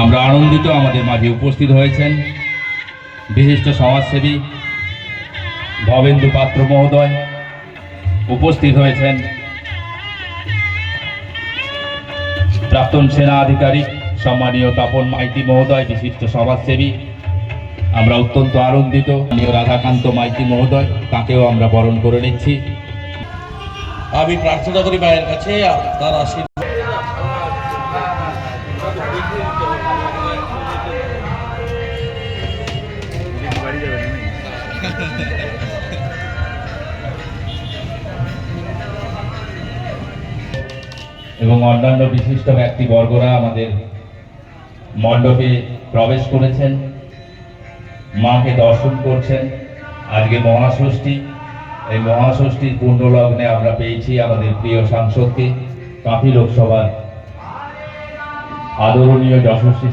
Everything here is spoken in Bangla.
আমরা আনন্দিত আমাদের মাঝে উপস্থিত হয়েছেন বিশিষ্ট সমাজসেবী ভবেন্দু পাত্র মহোদয় উপস্থিত হয়েছেন প্রাক্তন সেনা আধিকারিক সম্মানীয় তাপন মাইতি মহোদয়, বিশিষ্ট সমাজসেবী। আমরা অত্যন্ত আনন্দিত। রাধাকান্ত মাইতি মহোদয়, তাকেও আমরা বরণ করে নিচ্ছি। আমি প্রার্থনা করি মায়ের কাছে তার আশীর্বাদ এবং অন্যান্য বিশিষ্ট ব্যক্তিবর্গরা আমাদের মণ্ডপে প্রবেশ করেছেন। মাকে দর্শন করছেন। আজকে মহাষষ্ঠী। এই মহাষষ্ঠীর পূর্ণলগ্নে আমরা পেয়েছি আমাদের প্রিয় সাংসদকে। কাঁথি লোকসভার আদরণীয় যশস্বী